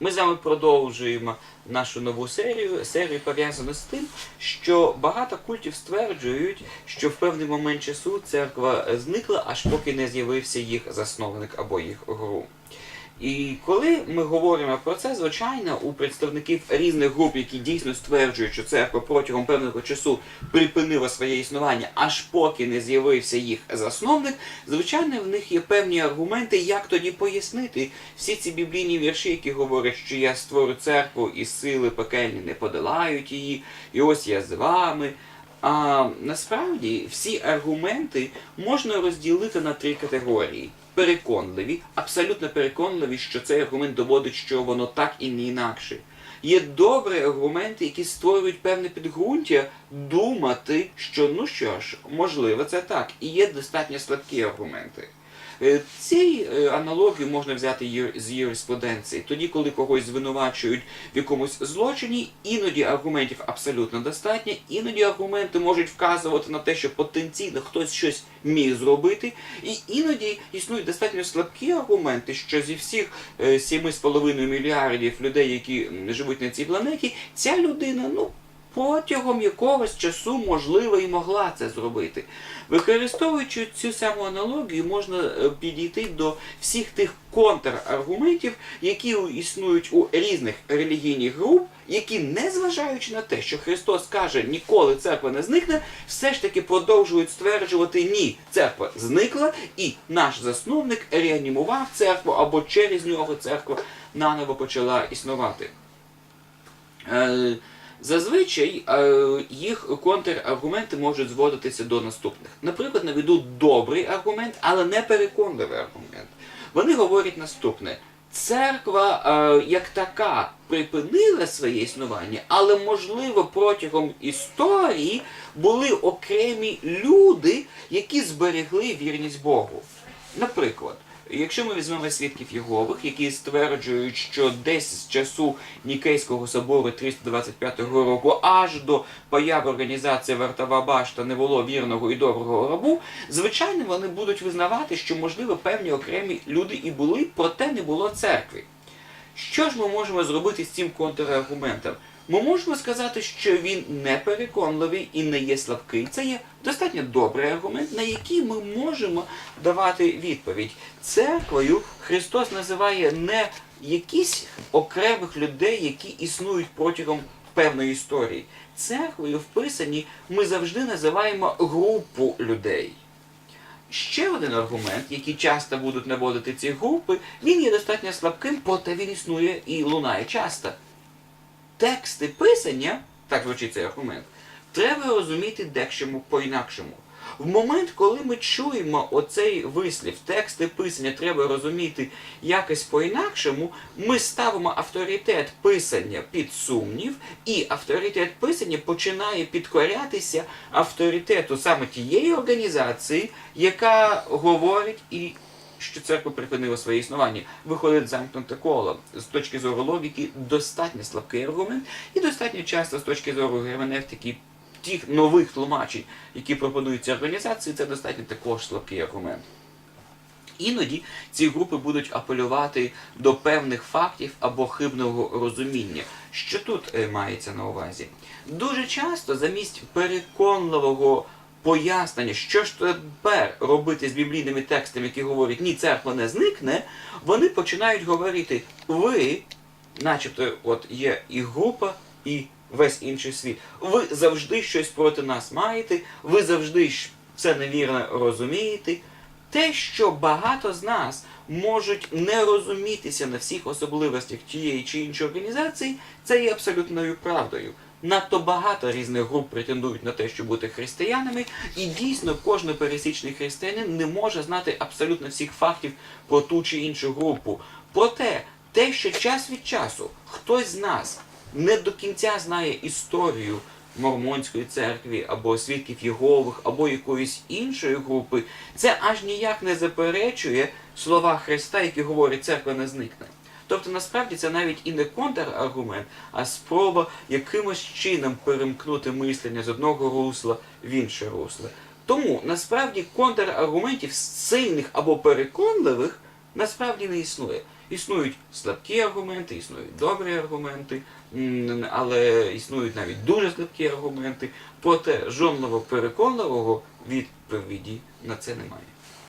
Ми з вами продовжуємо нашу нову серію. Серію пов'язану з тим, що багато культів стверджують, що в певний момент часу церква зникла, аж поки не з'явився їх засновник або їх гуру. І коли ми говоримо про це, звичайно, у представників різних груп, які дійсно стверджують, що церква протягом певного часу припинила своє існування, аж поки не з'явився їх засновник, звичайно, в них є певні аргументи, як тоді пояснити всі ці біблійні вірші, які говорять, що я створю церкву і сили пекельні не подолають її, і ось я з вами. А насправді всі аргументи можна розділити на три категорії: переконливі, абсолютно переконливі, що цей аргумент доводить, що воно так і не інакше. Є добрі аргументи, які створюють певне підґрунтя думати, що ну що ж, можливо, це так. І є достатньо слабкі аргументи. Е, Ці е, аналогії можна взяти з юриспруденції. Тоді, коли когось звинувачують в якомусь злочині, іноді аргументів абсолютно достатньо, іноді аргументи можуть вказувати на те, що потенційно хтось щось міг зробити, і іноді існують достатньо слабкі аргументи, що зі всіх е, 7,5 мільярдів людей, які живуть на цій планеті, ця людина, ну. Протягом якогось часу, можливо, і могла це зробити. Використовуючи цю саму аналогію, можна е, підійти до всіх тих контраргументів, які існують у різних релігійних груп, які, незважаючи на те, що Христос каже, ніколи церква не зникне, все ж таки продовжують стверджувати ні, церква зникла, і наш засновник реанімував церкву або через нього церква наново почала існувати. Зазвичай е, їх контраргументи можуть зводитися до наступних. Наприклад, наведу добрий аргумент, але не переконливий аргумент. Вони говорять наступне: церква е, як така припинила своє існування, але можливо протягом історії були окремі люди, які зберегли вірність Богу. Наприклад, якщо ми візьмемо свідків Єгових, які стверджують, що десь з часу Нікейського собору 325 року аж до появи організації Вартова Башта не було вірного і доброго рабу, звичайно, вони будуть визнавати, що можливо певні окремі люди і були, проте не було церкви. Що ж ми можемо зробити з цим контраргументом? Ми можемо сказати, що він не переконливий і не є слабкий. Це є достатньо добрий аргумент, на який ми можемо давати відповідь. Церквою Христос називає не якісь окремих людей, які існують протягом певної історії. Церквою в Писанні ми завжди називаємо групу людей. Ще один аргумент, який часто будуть наводити ці групи, він є достатньо слабким, проте він існує і лунає часто. Тексти писання, так звучить цей аргумент, треба розуміти декчому по-інакшому. В момент, коли ми чуємо оцей вислів, тексти писання треба розуміти якось по-інакшому, ми ставимо авторитет писання під сумнів, і авторитет писання починає підкорятися авторитету саме тієї організації, яка говорить і що церква припинила своє існування. Виходить замкнуте коло. З точки зору логіки достатньо слабкий аргумент, і достатньо часто з точки зору герменевтики тих нових тлумачень, які пропонують ці організації, це достатньо також слабкий аргумент. Іноді ці групи будуть апелювати до певних фактів або хибного розуміння. Що тут е, мається на увазі? Дуже часто замість переконливого пояснення, що ж тепер робити з біблійними текстами, які говорять ні, церква не зникне, вони починають говорити, ви, начебто, от є і група, і весь інший світ. Ви завжди щось проти нас маєте, ви завжди це невірно розумієте. Те, що багато з нас можуть не розумітися на всіх особливостях тієї чи іншої організації, це є абсолютною правдою. Надто багато різних груп претендують на те, щоб бути християнами, і дійсно кожен пересічний християнин не може знати абсолютно всіх фактів про ту чи іншу групу. Проте, те, що час від часу хтось з нас не до кінця знає історію Мормонської церкви, або свідків Єгових, або якоїсь іншої групи, це аж ніяк не заперечує слова Христа, які говорять, церква не зникне. Тобто насправді це навіть і не контраргумент, а спроба якимось чином перемкнути мислення з одного русла в інше русло. Тому насправді контраргументів сильних або переконливих насправді не існує. Існують слабкі аргументи, існують добрі аргументи, але існують навіть дуже слабкі аргументи. Проте жодного переконливого відповіді на це немає.